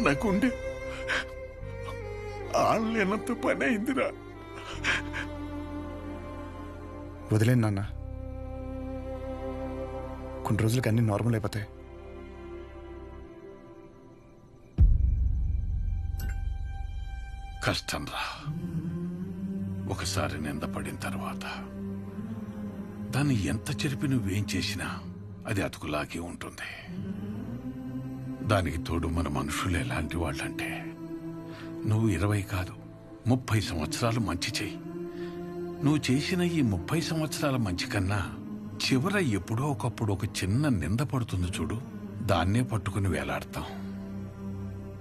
నాకుండే ఆన్లైనంత పని అయిందిరా. వదిలేను నాన్న. కొన్ని రోజులకి అన్ని నార్మల్ అయిపోతాయి. కష్టం రా ఒకసారి నింద పడిన తర్వాత దాన్ని ఎంత చెరిపి నువ్వేం చేసినా అది అతుకులాగే ఉంటుంది. దానికి తోడు మన మనుషులు ఎలాంటి వాళ్ళంటే నువ్వు ఇరవై కాదు ముప్పై సంవత్సరాలు మంచి చెయ్యి. నువ్వు చేసిన ఈ ముప్పై సంవత్సరాల మంచి కన్నా చివర ఎప్పుడో ఒకప్పుడు ఒక చిన్న నింద పడుతుంది చూడు. దాన్నే పట్టుకుని వేలాడతాం.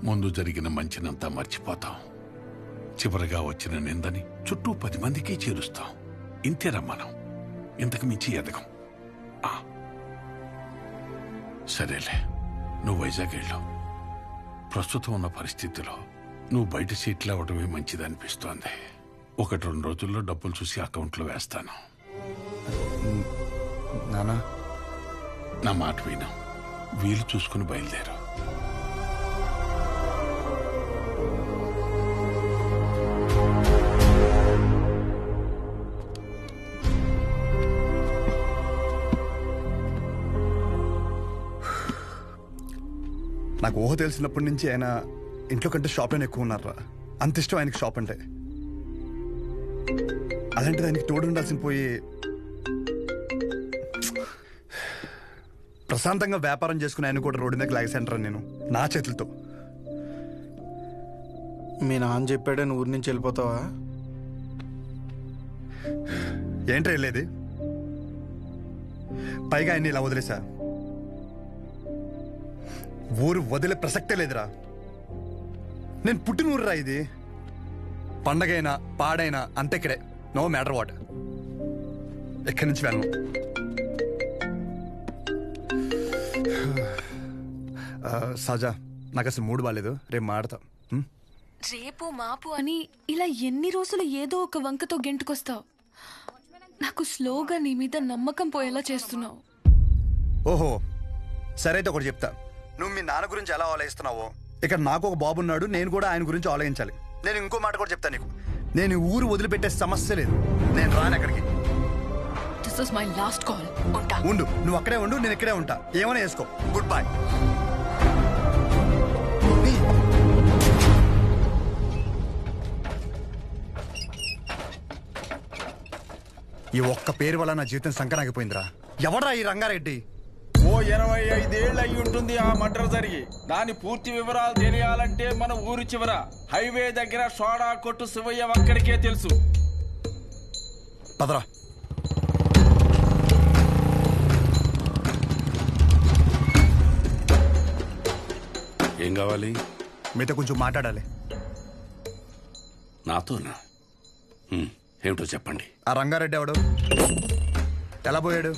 ముందు జరిగిన మంచినంతా మర్చిపోతాం. చివరగా వచ్చిన నిందని చుట్టూ పది మందికి చేరుస్తాం. ఇంతేరా మనం. ఇంతకు మించి ఎదగం. ఆ. సరేలే. నువ్వు వైజాగ్ వెళ్ళావు ప్రస్తుతం ఉన్న పరిస్థితిలో నువ్వు బయట సీట్లు అవ్వడమే మంచిది అనిపిస్తోంది ఒకటి రెండు రోజుల్లో డబ్బులు చూసి అకౌంట్లో వేస్తాను. నాన్న నా మాట విను. వీలు చూసుకుని బయలుదేరు. నాకు ఊహ తెలిసినప్పటి నుంచి ఆయన ఇంట్లో కంటే షాప్లోనే ఎక్కువ ఉన్నారా అంత ఇష్టం ఆయనకి షాప్ అంటే. అలాంటిది ఆయనకి తోడు ఉండాల్సిన పోయి ప్రశాంతంగా వ్యాపారం చేసుకుని ఆయన కూడా రోడ్డు మీద లాగేసంటారా నేను నా చేతులతో. మీ నాన్న చెప్పాడని ఊరి నుంచి వెళ్ళిపోతావా? ఏంట్రా వెళ్ళేది? పైగా ఆయన్ని ఇలా వదిలేసా ఊరు వదిలే ప్రసక్తే లేదురా. నేను పుట్టిన ఊరురా ఇది. పండగైనా పాడైనా అంతే ఇక్కడే నో మ్యాటర్ వాట్. ఎక్కడి నుంచి వెళ్ళను. సజా నాకు అసలు మూడు బాగాలేదు రేపు మాడతా? రేపు మాపు అని ఇలా ఎన్ని రోజులు ఏదో ఒక వంకతో గెంటుకొస్తావు. నాకు స్లోగా నీ మీద నమ్మకం పోయేలా చేస్తున్నావు. ఓహో సరే అయితే ఒకటి చెప్తా. నువ్వు మీ నాన్న గురించి ఎలా ఆలోచిస్తున్నావో? ఇక్కడ నాకు ఒక బాబు ఉన్నాడు నేను కూడా ఆయన గురించి ఆలోచించాలి. నేను ఇంకో మాట కూడా చెప్తాను నీకు. నేను ఈ ఊరు వదిలిపెట్టే సమస్య లేదు. నేను రాను అక్కడికి. This is my last call ఉంటా. ఉండు నువ్వు అక్కడే ఉండు నేను ఇక్కడే ఉంటా. ఏమైనా వేసుకో గుడ్ బై ఈ ఒక్క పేరు వల్ల నా జీవితం సంకరాగిపోయిందిరా ఎవడ్రా ఈ రంగారెడ్డి? ఇరవై ఐదేళ్ళు అయి ఉంటుంది ఆ మర్డర్ జరిగి. దాని పూర్తి వివరాలు తెలియాలంటే మన ఊరు చివర హైవే దగ్గర సోడా కొట్టు శివయ్య ఒక్కడికే తెలుసు. పదరా. ఏం కావాలి? మీతో కొంచెం మాట్లాడాలి. నాతోనా? హ్మ్, ఏమిటో చెప్పండి. ఆ రంగారెడ్డి ఎవడు? ఎలా పోయాడు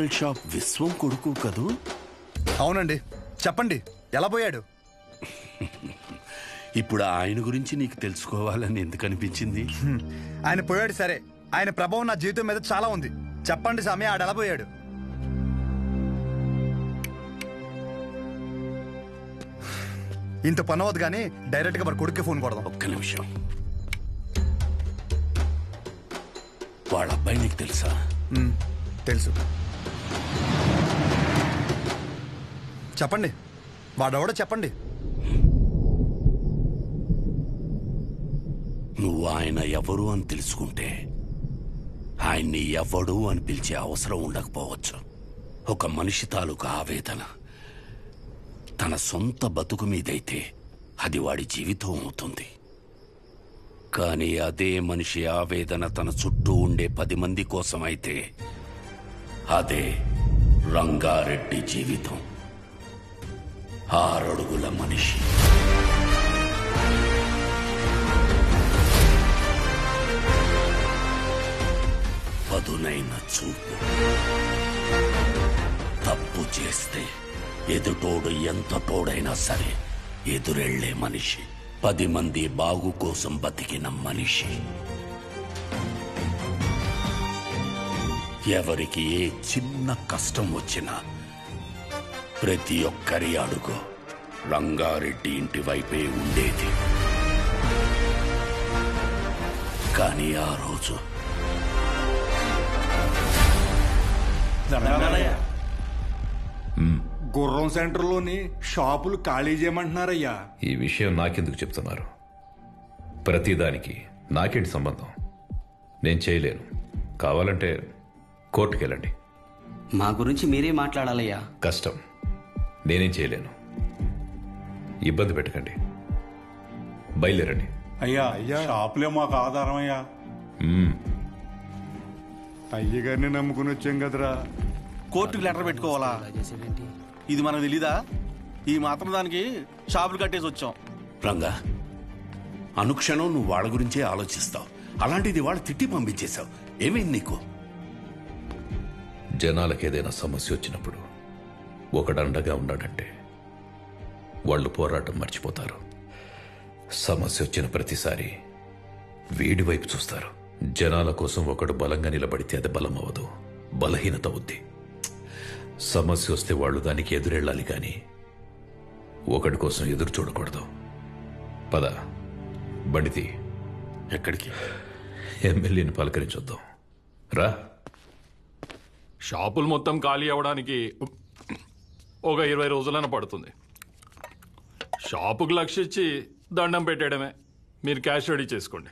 మెడికల్ షాప్ విశ్వం కొడుకు కదూ? అవునండి. చెప్పండి. ఎలా పోయాడు? ఇప్పుడు ఆయన గురించి నీకు తెలుసుకోవాలని ఎందుకు అనిపించింది. ఆయన పోయాడు సరే. ఆయన ప్రభావం నా జీవితం మీద చాలా ఉంది. చెప్పండి స్వామి ఆడు ఎలా పోయాడు? ఇంత పని అవ్వదు కానీ డైరెక్ట్గా మరి కొడుక్కి ఫోన్ కొడదాం. ఒక్క నిమిషం. వాళ్ళ అబ్బాయి నీకు తెలుసా. తెలుసు. చెప్పండి. వాడెవడో చెప్పండి. నువ్వు ఆయన ఎవరు అని తెలుసుకుంటే ఆయన్ని ఎవడు అని పిలిచే అవసరం ఉండకపోవచ్చు. ఒక మనిషి తాలూకు ఆవేదన. తన సొంత బతుకు మీదైతే అది వాడి జీవితం అవుతుంది. కానీ అదే మనిషి ఆవేదన తన చుట్టూ ఉండే పది మంది కోసం అయితే అదే రంగారెడ్డి జీవితం. ఆరడుగుల మనిషి. పదునైన చూపు. తప్పు చేస్తే ఎదుటోడు ఎంత తోడైనా సరే ఎదురెళ్ళే మనిషి. పది మంది బాగు కోసం బతికిన మనిషి. ఎవరికి ఏ చిన్న కష్టం వచ్చినా ప్రతి ఒక్కరి అడుగు రంగారెడ్డి ఇంటి వైపే ఉండేది. కానీ ఆ రోజు గుర్రం సెంటర్లోని షాపులు ఖాళీ చేయమంటున్నారయ్యా. ఈ విషయం నాకెందుకు చెప్తున్నారు? ప్రతిదానికి నాకేంటి సంబంధం? నేను చేయలేను. కావాలంటే కోర్టుకెళ్ళండి. మా గురించి మీరే మాట్లాడాలయ్యా. కష్టం. నేనేం చేయలేను. ఇబ్బంది పెట్టకండి. బయలుదేరండి. అయ్యా అయ్యా. షాపులే మాకు ఆధారం అయ్యా. అయ్యగారిని నమ్ముకుని వచ్చాం కదరా. కోర్టుకు లెటర్ పెట్టుకోవాలా? ఇది మనకు తెలీదా? ఈ మాత్రం దానికి షాపులు కట్టేసి వచ్చాం. రంగా అనుక్షణం నువ్వు వాళ్ళ గురించే ఆలోచిస్తావు. అలాంటిది వాళ్ళు తిట్టి పంపించేశావు. ఏమైంది నీకు? జనాలకు ఏదైనా సమస్య వచ్చినప్పుడు ఒకడు అండగా ఉన్నాడంటే వాళ్ళు పోరాటం మర్చిపోతారు. సమస్య వచ్చిన ప్రతిసారి వీడి వైపు చూస్తారు. జనాల కోసం ఒకడు బలంగా నిలబడితే అది బలం అవ్వదు. బలహీనత అవుద్ది. సమస్య వస్తే వాళ్ళు దానికి ఎదురెళ్ళాలి కానీ ఒకడి కోసం ఎదురు చూడకూడదు. పద బండితి ఎక్కడికి? ఎమ్మెల్యేని పలకరించొద్దాం. రా. షాపులు మొత్తం ఖాళీ అవ్వడానికి ఒక ఇరవై రోజులైనా పడుతుంది. షాపుకు లక్ష్య ఇచ్చి దండం పెట్టేయడమే. మీరు క్యాష్ రెడీ చేసుకోండి.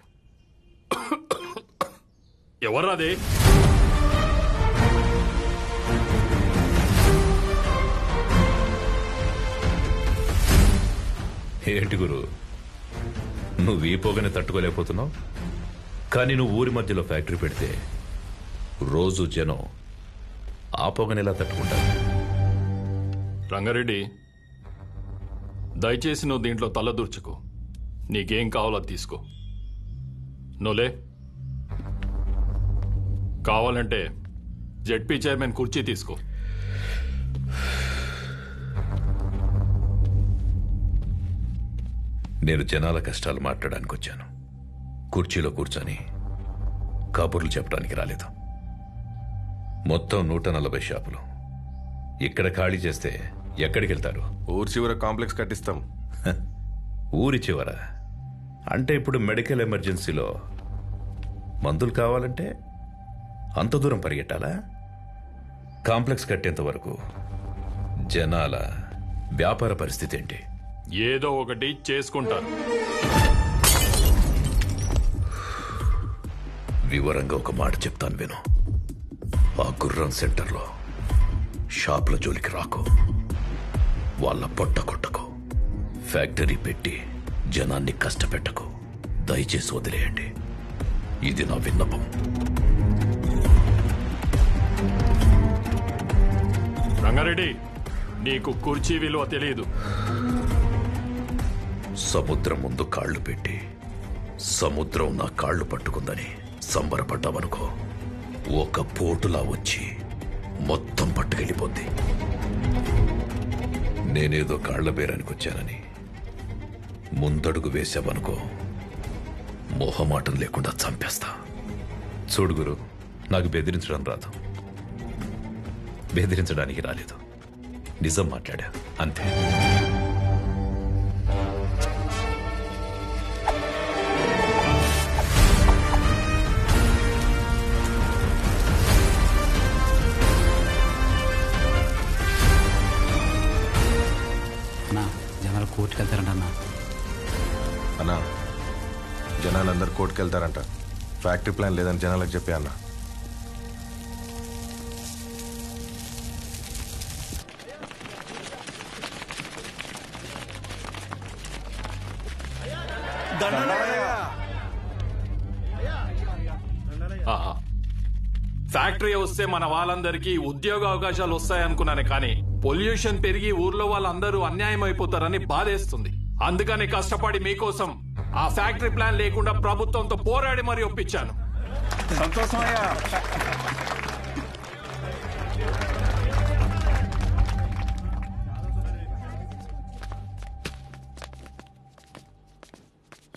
ఎవరు అది? ఏంటి గురు? నువ్వు ఈ పొగని తట్టుకోలేకపోతున్నావు? కానీ నువ్వు ఊరి మధ్యలో ఫ్యాక్టరీ పెడితే రోజు జనం ఆ పొగని ఎలా తట్టుకుంటారు. రంగారెడ్డి దయచేసి నువ్వు దీంట్లో తలదూర్చుకో నీకేం కావాలో అది తీసుకో. నోలే కావాలంటే జెడ్పీ చైర్మన్ కుర్చీ తీసుకో. నేను జనాల కష్టాలు మాట్లాడడానికి వచ్చాను కుర్చీలో కూర్చొని కబుర్లు చెప్పడానికి రాలేదు. మొత్తం నూట నలభై షాపులు. ఇక్కడ ఖాళీ చేస్తే ఎక్కడికి వెళ్తారు? ఊరు చివర కాంప్లెక్స్ కట్టిస్తాం. ఊరి చివర. అంటే ఇప్పుడు మెడికల్ ఎమర్జెన్సీలో మందులు కావాలంటే అంత దూరం పరిగెట్టాలా? కాంప్లెక్స్ కట్టేంత వరకు జనాల వ్యాపార పరిస్థితి ఏంటి? ఏదో ఒకటి చేసుకుంటారు. వివరంగా ఒక మాట చెప్తాను విను. ఆ గుర్రం సెంటర్లో షాపుల జోలికి రాకు. వాళ్ళ పొట్ట కొట్టకు. ఫ్యాక్టరీ పెట్టి జనాన్ని కష్టపెట్టకు. దయచేసి వదిలేయండి. ఇది నా విన్నపం. రంగారెడ్డి నీకు కుర్చీ విలువ తెలియదు సముద్రం ముందు కాళ్ళు పెట్టి సముద్రం నా కాళ్ళు పట్టుకుందని సంబరపడ్డావనుకో. ఒక పోటులా వచ్చి మొత్తం పట్టుకెళ్ళిపోద్ది. నేనేదో కాళ్ళ బేరానికి వచ్చానని ముందడుగు వేసావనుకో మొహమాటం లేకుండా చంపేస్తా. చూడు గురు నాకు బెదిరించడం రాదు. బెదిరించడానికి రాలేదు. నిజం మాట్లాడా అంతే. కోర్టుకు వెళ్తారంట అన్నా అన్నా జనాలందరూ కోర్టుకు వెళ్తారంట ఫ్యాక్టరీ ప్లాన్ లేదని జనాలకు చెప్పే అన్న. ఆహా. ఫ్యాక్టరీ వస్తే మన వాళ్ళందరికీ ఉద్యోగ అవకాశాలు వస్తాయనుకున్నాను కానీ పొల్యూషన్ పెరిగి ఊర్లో వాళ్ళందరూ అన్యాయం అయిపోతారని బాధేస్తుంది. అందుకని కష్టపడి మీకోసం ఆ ఫ్యాక్టరీ ప్లాన్ లేకుండా ప్రభుత్వంతో పోరాడి మరీ ఒప్పించాను.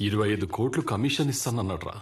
ఇరవై ఐదు కోట్లు కమిషన్ ఇస్తానన్నట్రా